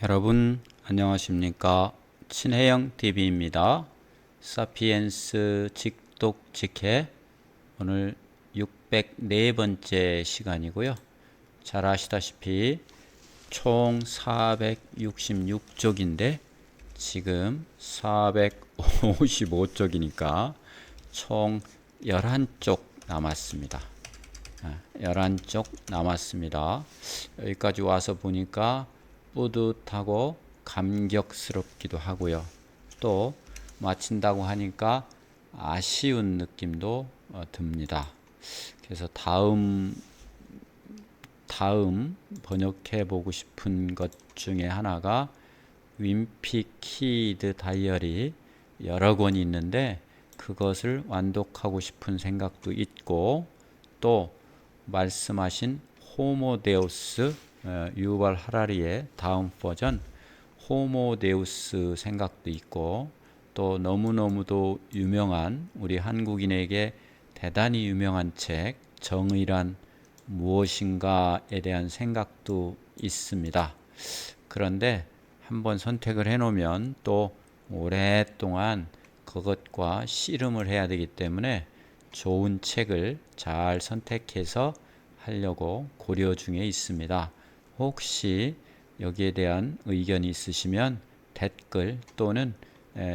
여러분 안녕하십니까 친해영 TV입니다. 사피엔스 직독 직해 오늘 604번째 시간이고요. 잘 아시다시피 총 466쪽인데 지금 455쪽이니까 총 11쪽 남았습니다. 11쪽 남았습니다. 여기까지 와서 보니까 뿌듯하고 감격스럽기도 하고요. 또 마친다고 하니까 아쉬운 느낌도 어, 듭니다. 그래서 다음 다음 번역해 보고 싶은 것 중에 하나가 윈피 키드 다이어리 여러 권이 있는데 그것을 완독하고 싶은 생각도 있고 또 말씀하신 호모데우스 어, 유발 하라리의 다음 버전 호모데우스 생각도 있고 또 너무너무도 유명한 우리 한국인에게 대단히 유명한 책 정의란 무엇인가에 대한 생각도 있습니다. 그런데 한번 선택을 해 놓으면 또 오랫동안 그것과 씨름을 해야 되기 때문에 좋은 책을 잘 선택해서 하려고 고려 중에 있습니다. 혹시 여기에 대한 의견이 있으시면 댓글 또는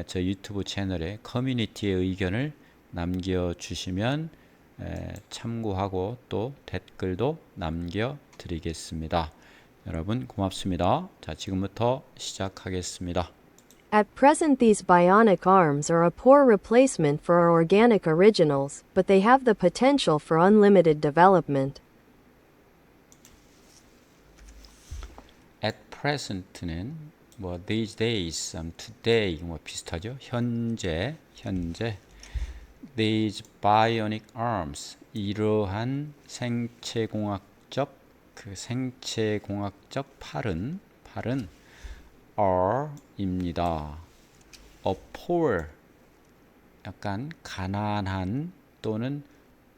저 유튜브 채널에 커뮤니티의 의견을 남겨주시면 참고하고 또 댓글도 남겨드리겠습니다. 여러분 고맙습니다. 자 지금부터 시작하겠습니다. At present, these bionic arms are a poor replacement for our organic originals, but they have the potential for unlimited development. at present는 뭐 these days, um, today 뭐 비슷하죠. 현재, 현재 these bionic arms 이러한 생체공학적 그 생체공학적 팔은 팔은 are입니다. a poor 약간 가난한 또는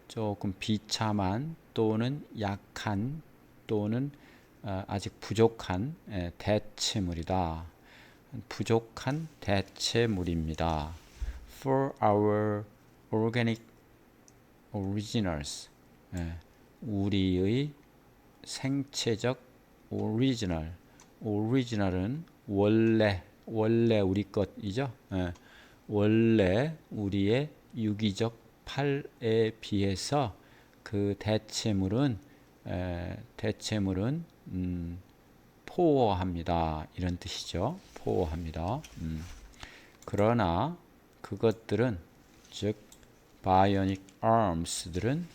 조금 비참한 또는 약한 또는 어, 아직 부족한 예, 대체물이다. 부족한 대체물입니다. For our organic originals. 예, 우리의 생체적 오리지널. 오리지널은 원래 원래 우리 것이죠. 예, 원래 우리의 유기적 팔에 비해서 그 대체물은 에, 대체물은 음, 포어합니다. 이런 뜻이죠. 포어합니다. 음. 그러나 그것들은 즉 bionic arms들은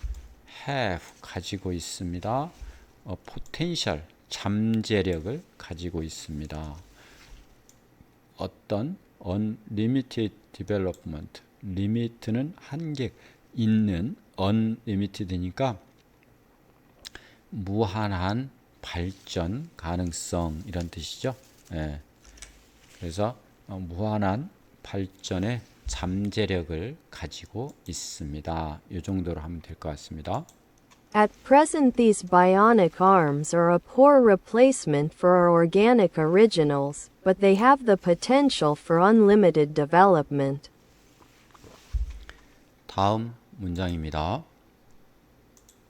have 가지고 있습니다. 어, potential 잠재력을 가지고 있습니다. 어떤 unlimited development 리미트는 한계 있는 unlimited니까 무한한 발전 가능성 이런 뜻이죠. 예. 그래서 어, 무한한 발전의 잠재력을 가지고 있습니다. 이 정도로 하면 될 것 같습니다. At present, these bionic arms are a poor replacement for our organic originals, but they have the potential for unlimited development. 다음 문장입니다.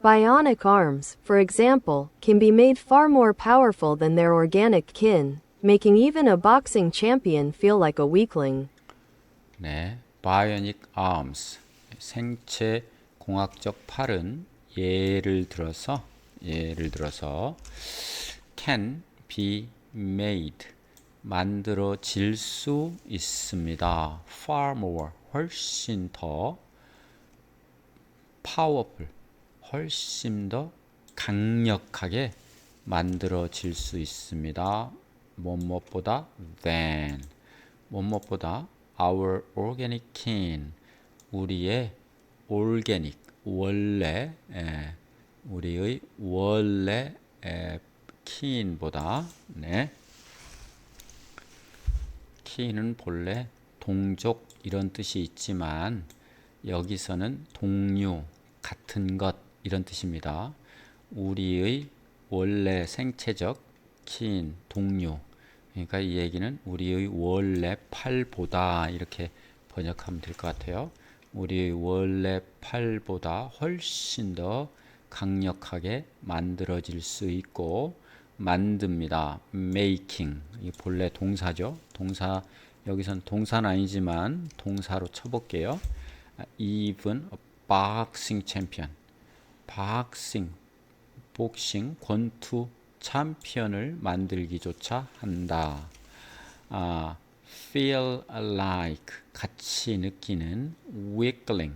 Bionic arms, for example, can be made far more powerful than their organic kin, making even a boxing champion feel like a weakling. 네, bionic arms 생체 공학적 팔은 예를 들어서 예를 들어서 can be made 만들어질 수 있습니다. far more 훨씬 더 powerful 훨씬 더 강력하게 만들어질 수 있습니다. 뭐뭐보다 than 뭐뭐보다 our organic kin 우리의 organic 원래 에, 우리의 원래 에, kin보다 네 kin은 본래 동족 이런 뜻이 있지만 여기서는 동류 같은 것 이런 뜻입니다. 우리의 원래 생체적 kin 동류 그러니까 이 얘기는 우리의 원래 팔보다 이렇게 번역하면 될 것 같아요. 우리의 원래 팔보다 훨씬 더 강력하게 만들어질 수 있고 만듭니다. making 이 본래 동사죠. 동사 여기선 동사는 아니지만 동사로 쳐볼게요. 아, even a boxing champion, boxing 복싱 권투 챔피언을 만들기조차 한다. 아, feel like 같이 느끼는 weakling,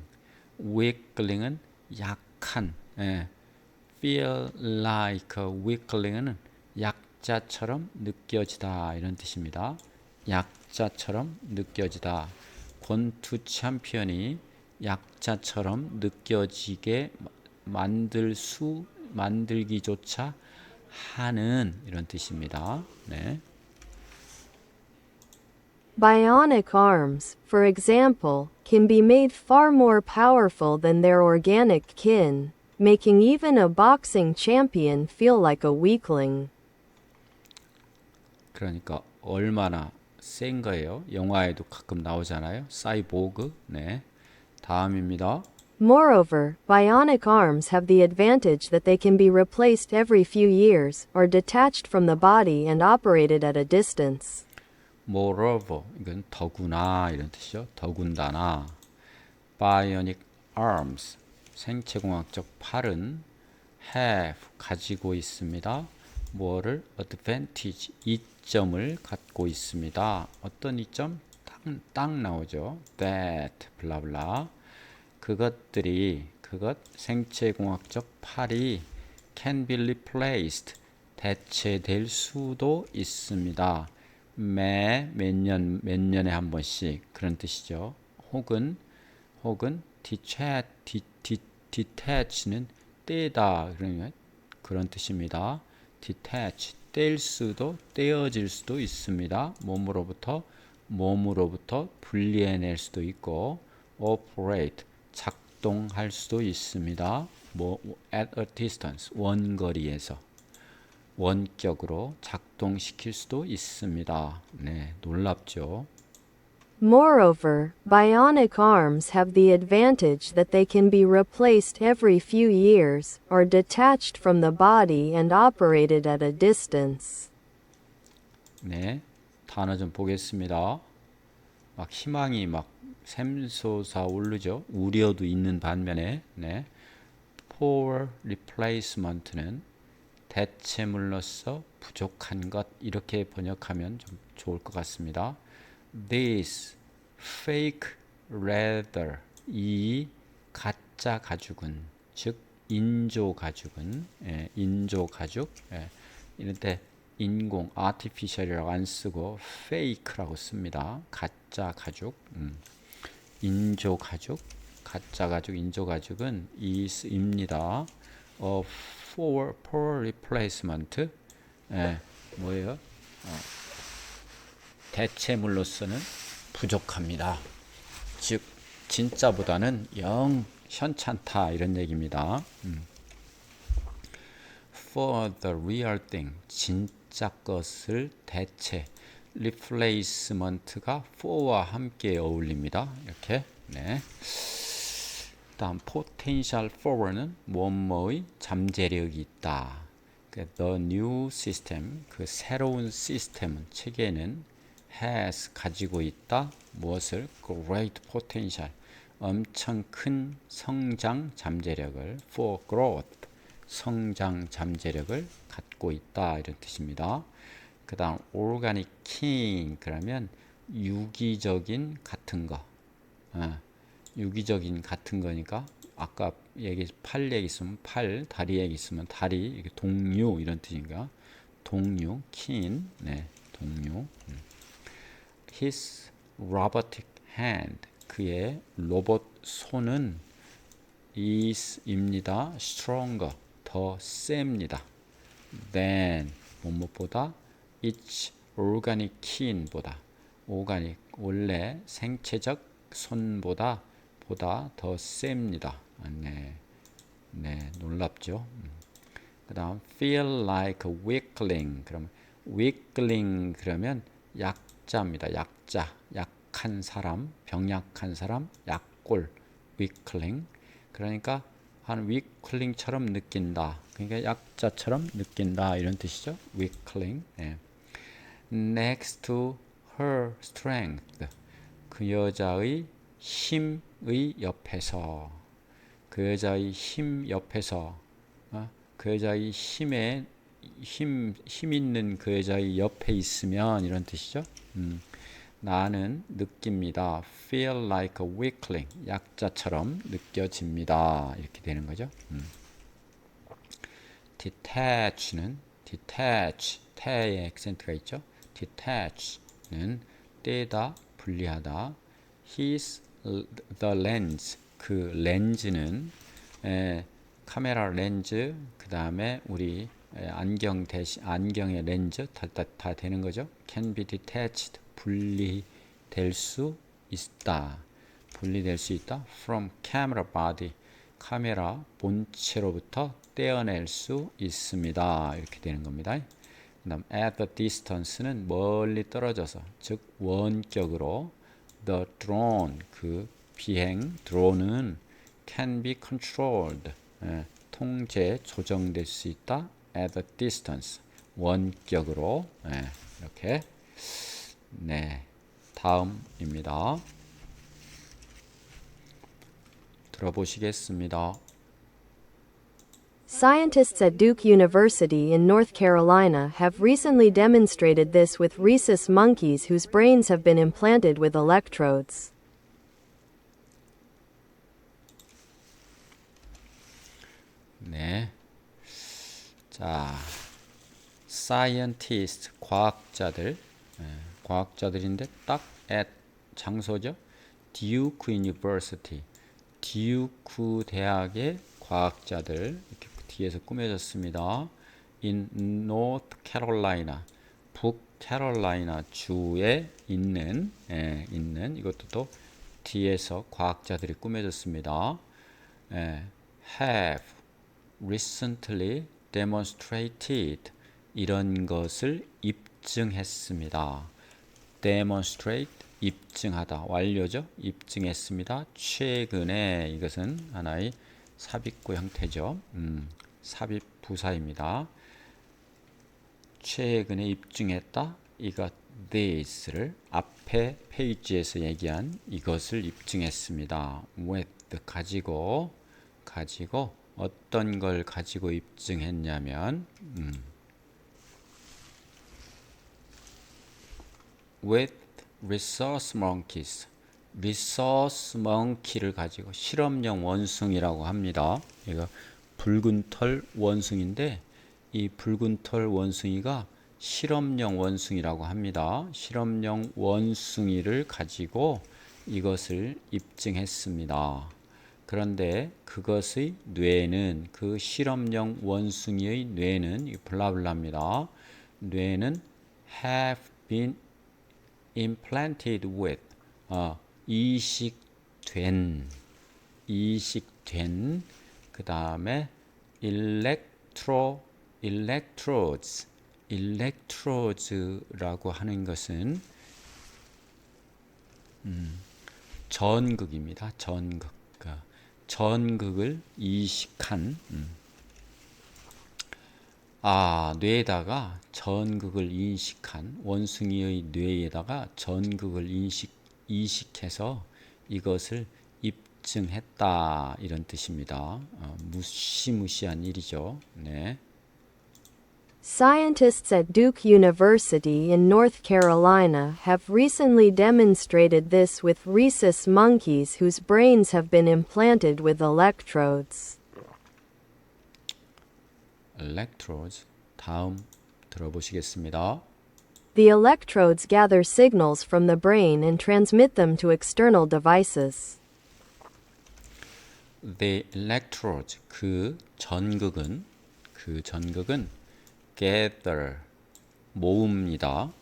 weakling은 약한. 예. feel like weakling은 약자처럼 느껴지다 이런 뜻입니다. 약자처럼 느껴지다. 권투 챔피언이 약자처럼 느껴지게 마- 만들 수 만들기조차 하는 이런 뜻입니다. 네. Bionic arms, for example, can be made far more powerful than their organic kin, making even a boxing champion feel like a weakling. 그러니까 얼마나 센 거예요. 영화에도 가끔 나오잖아요. 사이보그. 네. 다음입니다. Moreover, bionic arms have the advantage that they can be replaced every few years, or detached from the body and operated at a distance. Moreover, 이건 더구나 이런 뜻이죠. 더군다나 bionic arms, 생체공학적 팔은 have 가지고 있습니다. 뭐를 advantage 이점을 갖고 있습니다. 어떤 이점? 딱, 딱 나오죠. that 블라블라 그것들이 그것 생체공학적 팔이 can be replaced 대체될 수도 있습니다. 매 몇 년 몇 년에 한 번씩 그런 뜻이죠. 혹은 혹은 detach de, de, detach는 떼다 그러면 그런 뜻입니다. detach 뗄 수도 떼어질 수도 있습니다. 몸으로부터 몸으로부터 분리해낼 수도 있고 operate 작동할 수도 있습니다. 뭐 at a distance 원거리에서 원격으로 작동시킬 수도 있습니다. 네, 놀랍죠. Moreover, bionic arms have the advantage that they can be replaced every few years, or detached from the body and operated at a distance. 네, 단어 좀 보겠습니다. 막 희망이 막 샘솟아 오르죠. 우려도 있는 반면에, 네, poor replacement는 대체물로서 부족한 것 이렇게 번역하면 좀 좋을 것 같습니다. This fake leather 이 가짜 가죽은 즉 인조 가죽은 예, 인조 가죽 예, 때 인공 artificial이라고 안 쓰고 fake라고 씁니다. 가짜 가죽 음. 인조 가죽 가짜 가죽 인조 가죽은 is입니다. 어, for for replacement 예, 뭐예요? 어, 대체물로서는 부족합니다. 즉 진짜보다는 영 현찮다 이런 얘기입니다. 음. For the real thing 진짜 것을 대체 replacement가 for와 함께 어울립니다. 이렇게 네. 다음 potential for는 뭐뭐의 잠재력이 있다. 그 the new system 그 새로운 시스템은 체계는 has 가지고 있다. 무엇을 great potential 엄청 큰 성장 잠재력을 for growth 성장 잠재력을 갖고 있다 이런 뜻입니다. 그 다음 organic king 그러면 유기적인 같은 거. 어, 유기적인 같은 거니까 아까 얘기 팔 얘기 있으면 팔, 다리 얘기 있으면 다리, 이게 동류 이런 뜻인가? 동류, kin, 네, 동류. 음. His robotic hand, 그의 로봇 손은 is입니다. stronger, 더 셉니다. than 뭐뭐보다 each organic kin보다 organic 원래 생체적 손보다 보다 더 셉니다. 아, 네, 네 놀랍죠. 음. 그다음 feel like a weakling 그럼 weakling 그러면 약자입니다. 약자, 약한 사람, 병약한 사람, 약골, weakling. 그러니까 한 weakling처럼 느낀다. 그러니까 약자처럼 느낀다 이런 뜻이죠. weakling. 예. Next to her strength. 그 여자의 힘의 옆에서 그 여자의 힘 옆에서 어? 그 여자의 힘에 힘, 힘 있는 그 여자의 옆에 있으면 이런 뜻이죠. 음, 나는 느낍니다. feel like a weakling. 약자처럼 느껴집니다. 이렇게 되는 거죠. 음. detach는 detach, 태의 액센트가 있죠. Detach는 떼다, 분리하다. his the lens 그 렌즈는 에, 카메라 렌즈 그 다음에 우리 에, 안경 대신 안경의 렌즈 다, 다, 다 되는 거죠. can be detached 분리될 수 있다. 분리될 수 있다. from camera body 카메라 본체로부터 떼어낼 수 있습니다. 이렇게 되는 겁니다. 그다음 at the distance는 멀리 떨어져서 즉 원격으로 the drone 그 비행 드론은 can be controlled 예, 통제 조정될 수 있다 at the distance 원격으로 예, 이렇게 네 다음입니다 들어보시겠습니다. Scientists at Duke University in North Carolina have recently demonstrated this with rhesus monkeys whose brains have been implanted with electrodes. 네. 자, scientist 과학자들, 예, 과학자들인데 딱 at 장소죠. Duke University, 듀크 대학의 과학자들 이렇게 뒤에서 꾸며졌습니다. in North Carolina, 북캐롤라이나 주에 있는 예, 있는 이것도 또 뒤에서 과학자들이 꾸며졌습니다. 예, have recently demonstrated 이런 것을 입증했습니다. demonstrate 입증하다 완료죠. 입증했습니다. 최근에 이것은 하나의 삽입구 형태죠. 음, 삽입 부사입니다. 최근에 입증했다. 이것 this를 앞에 페이지에서 얘기한 이것을 입증했습니다. with 가지고 가지고 어떤 걸 가지고 입증했냐면 음, with resource monkeys resource monkey를 가지고 실험용 원숭이라고 합니다. 이거 붉은 털 원숭인데 이 붉은 털 원숭이가 실험용 원숭이라고 합니다. 실험용 원숭이를 가지고 이것을 입증했습니다. 그런데 그것의 뇌는 그 실험용 원숭이의 뇌는 이 블라블라입니다. 뇌는 have been implanted with 어, 이식된 이식된 그 다음에 electro electrodes electrodes라고 하는 것은 음, 전극입니다. 전극 그러니까 전극을 이식한 음. 아 뇌에다가 전극을 인식한 원숭이의 뇌에다가 전극을 인식 이식해서 이것을 입증했다 이런 뜻입니다. 어, 무시무시한 일이죠. 네. Scientists at Duke University in North Carolina have recently demonstrated this with rhesus monkeys whose brains have been implanted with electrodes. electrodes 다음 들어보시겠습니다. The electrodes gather signals from the brain and transmit them to external devices. The electrodes 그 전극은 그 전극은 gather 모읍니다.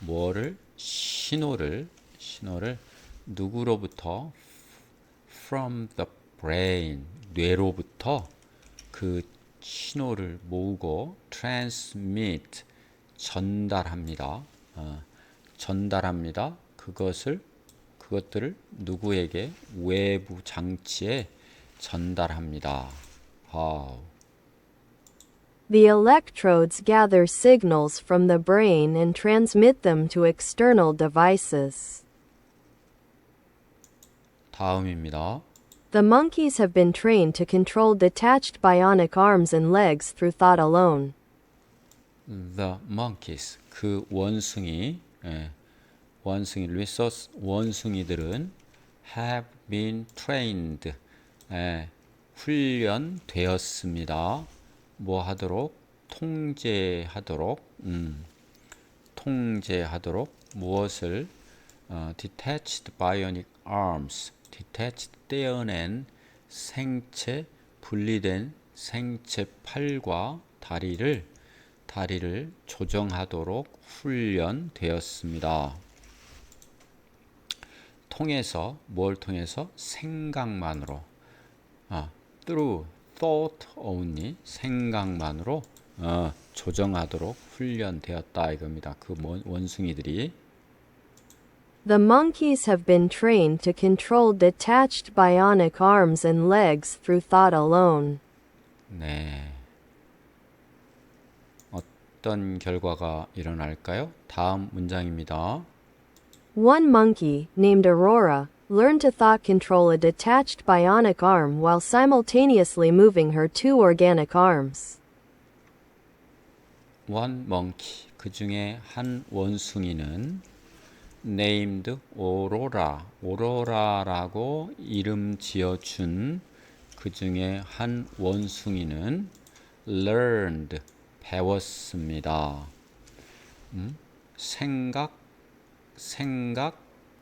뭐를 신호를 신호를 누구로부터 from the brain 뇌로부터 그 신호를 모으고 transmit 전달합니다. 어, 전달합니다. 그것을 그것들을 누구에게 외부 장치에 전달합니다. 아, The electrodes gather signals from the brain and transmit them to external devices. 다음입니다. The monkeys have been trained to control detached bionic arms and legs through thought alone. The monkeys 그 원숭이 예, 원숭이 리소스 원숭이들은 have been trained 예, 훈련되었습니다. 뭐 하도록 통제하도록 음, 통제하도록 무엇을 어, detached bionic arms detached 떼어낸 생체 분리된 생체 팔과 다리를 다리를 조정하도록 훈련되었습니다. 통해서 뭘 통해서 생각만으로 아, through thought only 생각만으로 어, 조정하도록 훈련되었다 이겁니다. 그 원- 원숭이들이 The monkeys have been trained to control detached bionic arms and legs through thought alone. 네. 어떤 결과가 일어날까요? 다음 문장입니다. One monkey, named Aurora, learned to thought control a detached bionic arm while simultaneously moving her two organic arms. one monkey 그 중에 한 원숭이는 named 오로라 오로라라고 이름 지어준 그 중에 한 원숭이는 learned 배웠습니다. 음? 생각 생각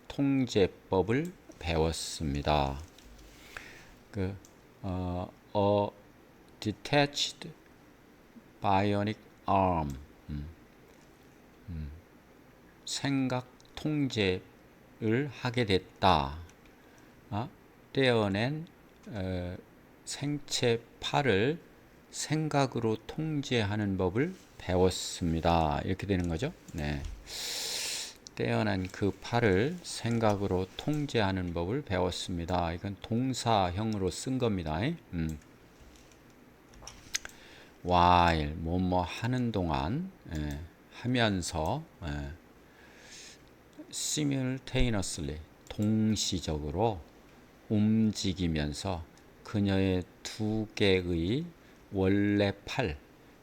통제법을 배웠습니다. 그 어, 어 detached bionic arm 음. 음. 생각 통제를 하게 됐다. 아? 떼어낸 어, 생체 팔을 생각으로 통제하는 법을 배웠습니다. 이렇게 되는 거죠. 네. 떼어난 그 팔을 생각으로 통제하는 법을 배웠습니다. 이건 동사형으로 쓴 겁니다. 음. while 뭐뭐 하는 동안 예, 하면서 예, simultaneously 동시적으로 움직이면서 그녀의 두 개의 원래 팔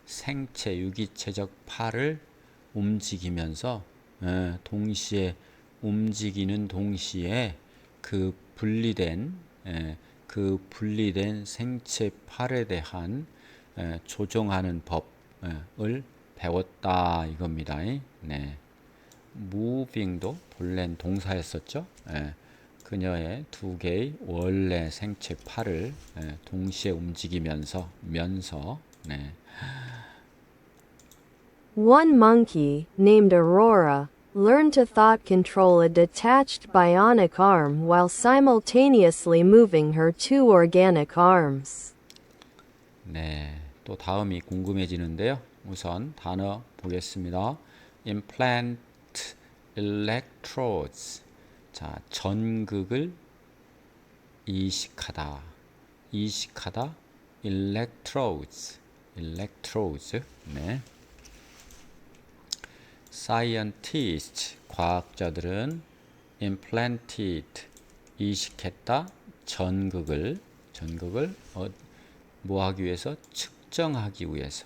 생체 유기체적 팔을 움직이면서 예, 동시에 움직이는 동시에 그 분리된 예, 그 분리된 생체 팔에 대한 예, 조정하는 법을 배웠다 이겁니다. 네. moving도 본래는 동사였었죠. 예, 그녀의 두 개의 원래 생체 팔을 예, 동시에 움직이면서 면서 네. One monkey, named Aurora, learned to thought control a detached bionic arm while simultaneously moving her two organic arms. 네, 또 다음이 궁금해지는데요. 우선 단어 보겠습니다. implant electrodes. 자, 전극을 이식하다. 이식하다. electrodes. electrodes. 네. scientist 과학자들은 implanted 이식했다 전극을 전극을 어, 뭐 하기 위해서 측정하기 위해서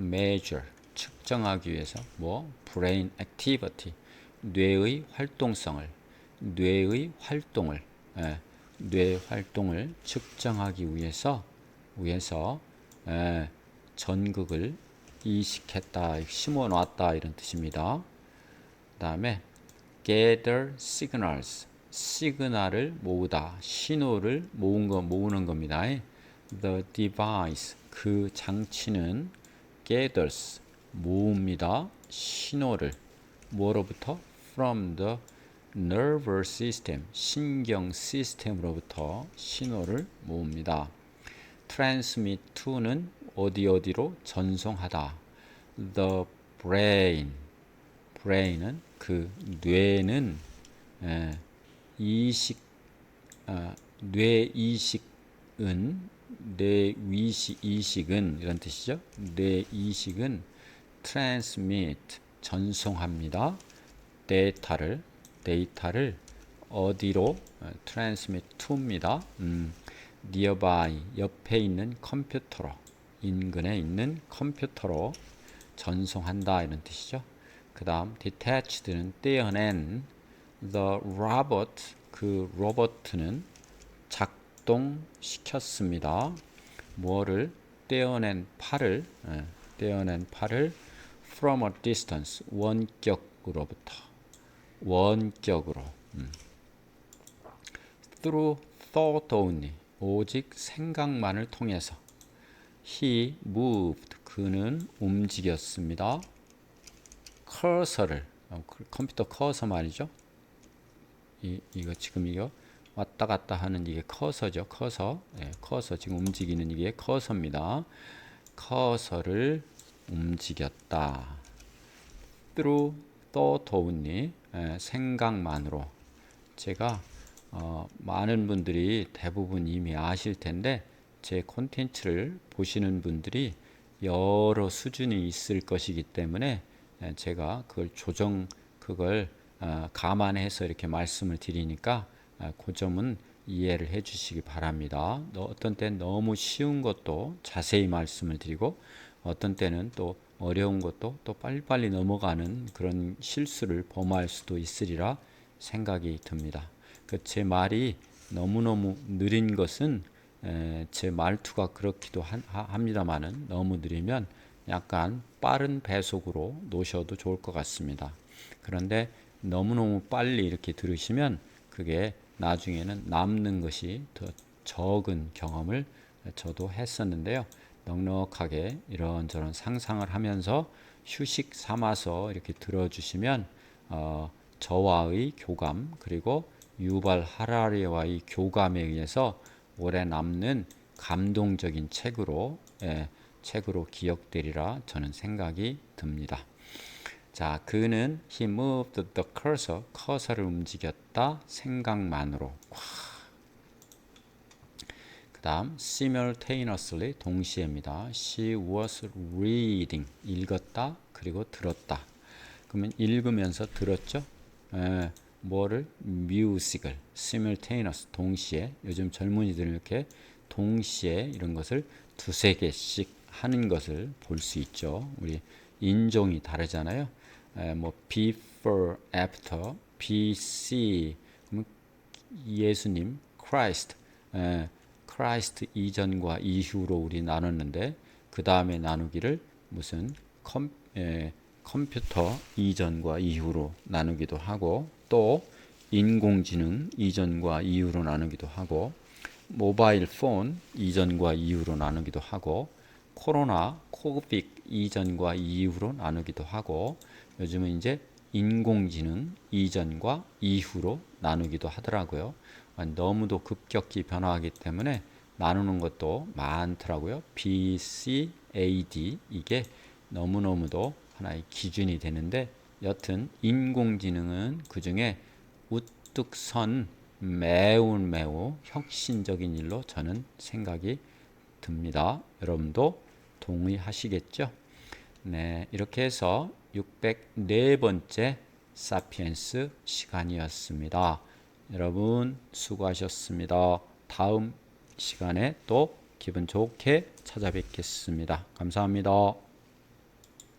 measure 측정하기 위해서 뭐 brain activity 뇌의 활동성을 뇌의 활동을 예, 뇌 활동을 측정하기 위해서 위해서 예, 전극을 이식했다 심어 놨다 이런 뜻입니다. 그다음에 gather signals 시그널을 모으다 신호를 모은 거 모으는 겁니다. The device 그 장치는 gathers 모읍니다. 신호를 뭐로부터 from the nervous system 신경 시스템으로부터 신호를 모읍니다. transmit to는 어디 어디로 전송하다. The brain. brain은 그 뇌는 예, 이식 아, 뇌 이식은 뇌 위식 이식은 이런 뜻이죠. 뇌 이식은 transmit 전송합니다. 데이터를 데이터를 어디로 어, transmit to입니다. 음, nearby 옆에 있는 컴퓨터로 인근에 있는 컴퓨터로 전송한다 이런 뜻이죠. 그 다음 detached는 떼어낸 the robot 그 로버트는 작동시켰습니다. 뭐를 떼어낸 팔을 예, 떼어낸 팔을 from a distance 원격으로부터 원격으로 음. through thought only 오직 생각만을 통해서 he moved 그는 움직였습니다. cursor를 어, 그 컴퓨터 커서 말이죠. 이 이거 지금 이거 왔다 갔다 하는 이게 커서죠. 커서 예, 커서 지금 움직이는 이게 커서입니다. 커서를 움직였다. through only 예, 생각만으로 제가 어, 많은 분들이 대부분 이미 아실 텐데 제 콘텐츠를 보시는 분들이 여러 수준이 있을 것이기 때문에 예, 제가 그걸 조정 그걸 어, 감안해서 이렇게 말씀을 드리니까 아, 그 점은 이해를 해 주시기 바랍니다. 너- 어떤 때는 너무 쉬운 것도 자세히 말씀을 드리고 어떤 때는 또 어려운 것도 또 빨리빨리 넘어가는 그런 실수를 범할 수도 있으리라 생각이 듭니다. 그 제 말이 너무너무 느린 것은 에, 제 말투가 그렇기도 합니다만은 너무 느리면 약간 빠른 배속으로 놓으셔도 좋을 것 같습니다. 그런데 너무너무 빨리 이렇게 들으시면 그게 나중에는 남는 것이 더 적은 경험을 저도 했었는데요. 넉넉하게 이런저런 상상을 하면서 휴식 삼아서 이렇게 들어주시면 어, 저와의 교감 그리고 유발 하라리와의 교감에 의해서 오래 남는 감동적인 책으로 예, 책으로 기억되리라 저는 생각이 듭니다. 자, 그는 he moved the cursor, 커서를 움직였다 생각만으로. 그다음 simultaneously 동시에입니다. She was reading 읽었다 그리고 들었다. 그러면 읽으면서 들었죠? 에, 뭐를 music을 simultaneous 동시에 요즘 젊은이들은 이렇게 동시에 이런 것을 두세 개씩 하는 것을 볼 수 있죠. 우리 인종이 다르잖아요. 에, 뭐 before, after, BC 그러면 예수님, Christ, 에, Christ 이전과 이후로 우리 나눴는데 그 다음에 나누기를 무슨 컴, 에, 컴퓨터 이전과 이후로 나누기도 하고 또 인공지능 이전과 이후로 나누기도 하고 모바일 폰 이전과 이후로 나누기도 하고 코로나 코빅 이전과 이후로 나누기도 하고 요즘은 이제 인공지능 이전과 이후로 나누기도 하더라고요. 아, 너무도 급격히 변화하기 때문에 나누는 것도 많더라고요. B, C, A, D 이게 너무너무도 하나의 기준이 되는데 여튼 인공지능은 그 중에 우뚝 선 매우 매우 혁신적인 일로 저는 생각이 듭니다. 여러분도 동의하시겠죠? 네, 이렇게 해서 604번째 사피엔스 시간이었습니다. 여러분 수고하셨습니다. 다음 시간에 또 기분 좋게 찾아뵙겠습니다. 감사합니다.